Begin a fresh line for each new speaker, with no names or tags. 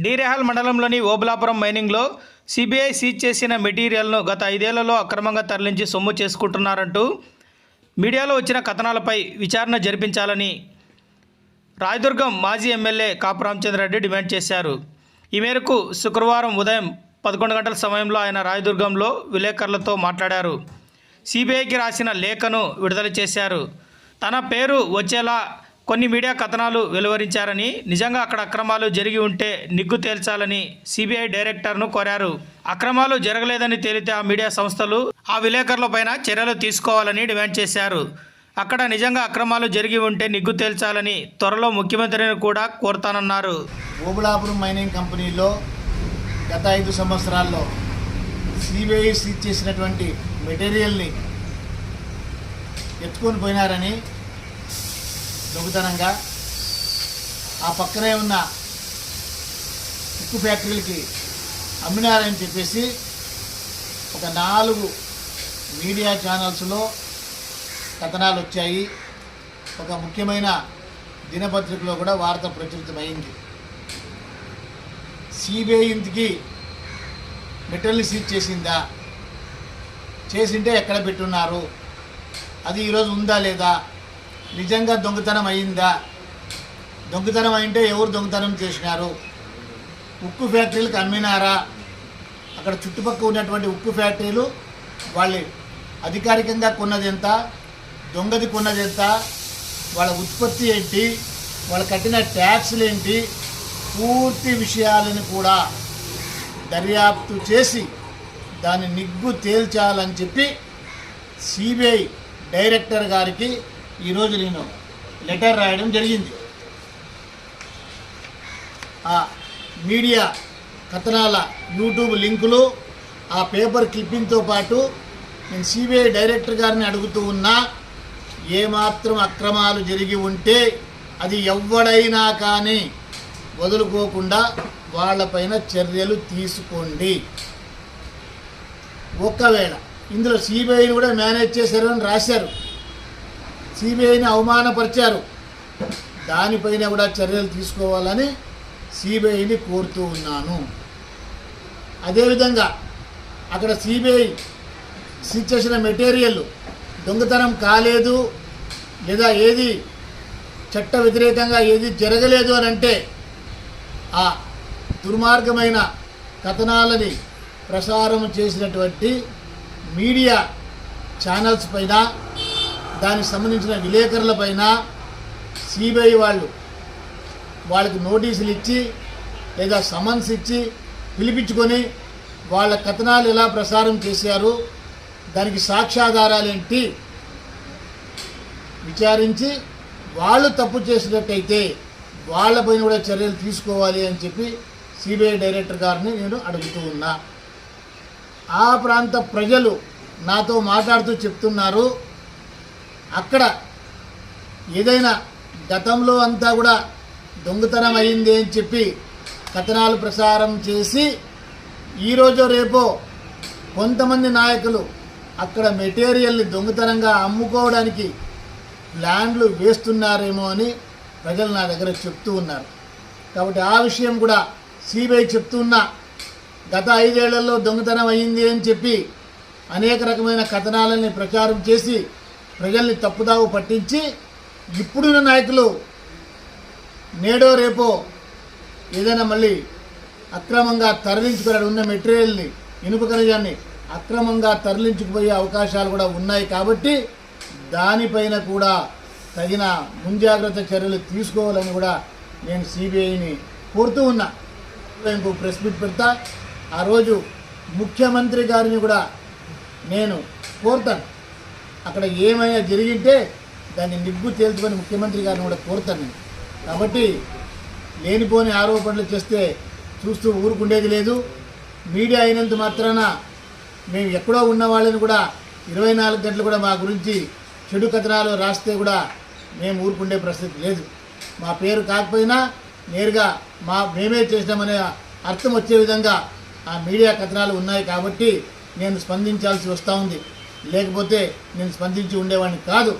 డీరెహాల్ మండలంలోని Obulapuram మైనింగ్లో CBI seize చేసిన మెటీరియల్ను గత ఐదేళ్ళలో అక్రమంగా తరలించి సొమ్ము చేసుకుంటున్నారంటూ మీడియాలో వచ్చిన కథనాలపై విచారణ జరిపించాలని రాయదుర్గం మాజీ ఎమ్మెల్యే కాపు రామచంద్రారెడ్డి డిమాండ్ చేశారు. ఈ మేరకు శుక్రవారం ఉదయం పదకొండు గంటల సమయంలో ఆయన రాయదుర్గంలో విలేకరులతో మాట్లాడారు. సిబిఐకి రాసిన లేఖను విడుదల చేశారు. తన పేరు వచ్చేలా కొన్ని మీడియా కథనాలు వెలువరించారని నిజంగా అక్కడ అక్రమాలు జరిగి ఉంటే నిగ్గు తేల్చాలని సిబిఐ డైరెక్టర్ను కోరారు. అక్రమాలు జరగలేదని తేలితే ఆ మీడియా సంస్థలు ఆ విలేకరులపైన చర్యలు తీసుకోవాలని డిమాండ్ చేశారు. అక్కడ నిజంగా అక్రమాలు జరిగి ఉంటే నిగ్గు తేల్చాలని త్వరలో ముఖ్యమంత్రిని కూడా కోరుతానన్నారు.
ఓబులాపురం మైనింగ్ కంపెనీలో గత ఐదు సంవత్సరాల్లో సిబిఐ సీజ్ చేసినటువంటి మెటీరియల్ని ఎత్తుకొని పోయినారని దొంగతనంగా ఆ పక్కనే ఉన్న ఉక్కు ఫ్యాక్టరీలకి అమ్మినారని చెప్పేసి ఒక నాలుగు మీడియా ఛానల్స్లో కథనాలు వచ్చాయి. ఒక ముఖ్యమైన దినపత్రికలో కూడా వార్త ప్రచురితమైంది. సిబిఐ ఇంటికి మెటల్ని సీజ్ చేసిందా? చేసింటే ఎక్కడ పెట్టున్నారు? అది ఈరోజు ఉందా లేదా? నిజంగా దొంగతనం అయిందా? దొంగతనం అయింటే ఎవరు దొంగతనం చేసినారు? ఉక్కు ఫ్యాక్టరీలకు అమ్మినారా? అక్కడ చుట్టుపక్కల ఉన్నటువంటి ఉక్కు ఫ్యాక్టరీలు వాళ్ళు. అధికారికంగా కొన్నది ఎంత? దొంగది కొన్నది ఎంత? వాళ్ళ ఉత్పత్తి ఏంటి? వాళ్ళు కట్టిన ట్యాక్స్లు ఏంటి? పూర్తి విషయాలను కూడా దర్యాప్తు చేసి దాన్ని నిగ్గు తేల్చాలని చెప్పి సిబిఐ డైరెక్టర్ గారికి ఈరోజు నేను లెటర్ రాయడం జరిగింది. ఆ మీడియా కథనాల యూట్యూబ్ లింకులు ఆ పేపర్ క్లిప్పింగ్తో పాటు నేను సిబిఐ డైరెక్టర్ గారిని అడుగుతూ ఉన్నా ఏమాత్రం అక్రమాలు జరిగి ఉంటే అది ఎవడైనా కానీ వదులుకోకుండా వాళ్ళపైన చర్యలు తీసుకోండి. ఒక్కవేళ ఇందులో సిబిఐని కూడా మేనేజ్ చేశారని రాశారు. సిబిఐని అవమానపరిచారు. దానిపైన కూడా చర్యలు తీసుకోవాలని సిబిఐని కోరుతూ ఉన్నాను. అదేవిధంగా అక్కడ సిబిఐ సీజ్ చేసిన మెటీరియల్ దొంగతనం కాలేదు లేదా ఏది చట్ట వ్యతిరేకంగా ఏది జరగలేదు అని అంటే ఆ దుర్మార్గమైన కథనాలని ప్రసారం చేసినటువంటి మీడియా ఛానల్స్ పైన దానికి సంబంధించిన విలేకరుల పైన సిబిఐ వాళ్ళు వాళ్ళకి నోటీసులు ఇచ్చి లేదా సమన్స్ ఇచ్చి పిలిపించుకొని వాళ్ళ కథనాలు ఎలా ప్రసారం చేశారు దానికి సాక్ష్యాధారాలు ఏంటి విచారించి వాళ్ళు తప్పు చేసినట్టయితే వాళ్ళపైన కూడా చర్యలు తీసుకోవాలి అని చెప్పి సిబిఐ డైరెక్టర్ గారిని నేను అడుగుతూ ఉన్నా. ఆ ప్రాంత ప్రజలు నాతో మాట్లాడుతూ చెప్తున్నారు అక్కడ ఏదైనా గతంలో అంతా కూడా దొంగతనం అయింది అని చెప్పి కథనాలు ప్రసారం చేసి ఈరోజు రేపో కొంతమంది నాయకులు అక్కడ మెటీరియల్ని దొంగతనంగా అమ్ముకోవడానికి ల్యాండ్లు వేస్తున్నారేమో అని ప్రజలు నా దగ్గర చెప్తూ ఉన్నారు. కాబట్టి ఆ విషయం కూడా సిబిఐ చెప్తున్నా గత ఐదేళ్ళలో దొంగతనం అయింది అని చెప్పి అనేక రకమైన కథనాలని ప్రచారం చేసి ప్రజల్ని తప్పుదావు పట్టించి ఇప్పుడున్న నాయకులు నేడో రేపో ఏదైనా మళ్ళీ అక్రమంగా తరలించుకుని ఉన్న మెటీరియల్ని ఇనుప ఖనిజాన్ని అక్రమంగా తరలించుకుపోయే అవకాశాలు కూడా ఉన్నాయి కాబట్టి దానిపైన కూడా తగిన ముంజాగ్రత్త చర్యలు తీసుకోవాలని కూడా నేను సిబిఐని కోరుతూ ఉన్నా. ఇంకో ప్రెస్ మీట్ పెడతా. ఆ రోజు ముఖ్యమంత్రి గారిని కూడా నేను కోరుతాను. అక్కడ ఏమైనా జరిగింటే దాన్ని నిగ్గు తేల్చుకొని ముఖ్యమంత్రి గారిని కూడా కోరుతాను నేను. కాబట్టి లేనిపోని ఆరోపణలు చేస్తే చూస్తూ ఊరుకుండేది లేదు. మీడియా అయినంత మాత్రాన మేము ఎక్కడో ఉన్న వాళ్ళని కూడా ఇరవై నాలుగు గంటలు కూడా మా గురించి చెడు కథనాలు రాస్తే కూడా మేము ఊరుకుండే పరిస్థితి లేదు. మా పేరు కాకపోయినా నేరుగా మా మేమే చేసినామనే అర్థం వచ్చే విధంగా ఆ మీడియా కథనాలు ఉన్నాయి కాబట్టి నేను స్పందించాల్సి వస్తూ ఉంది. లేకపోతే నేను స్పందించి ఉండేవాడిని కాదు.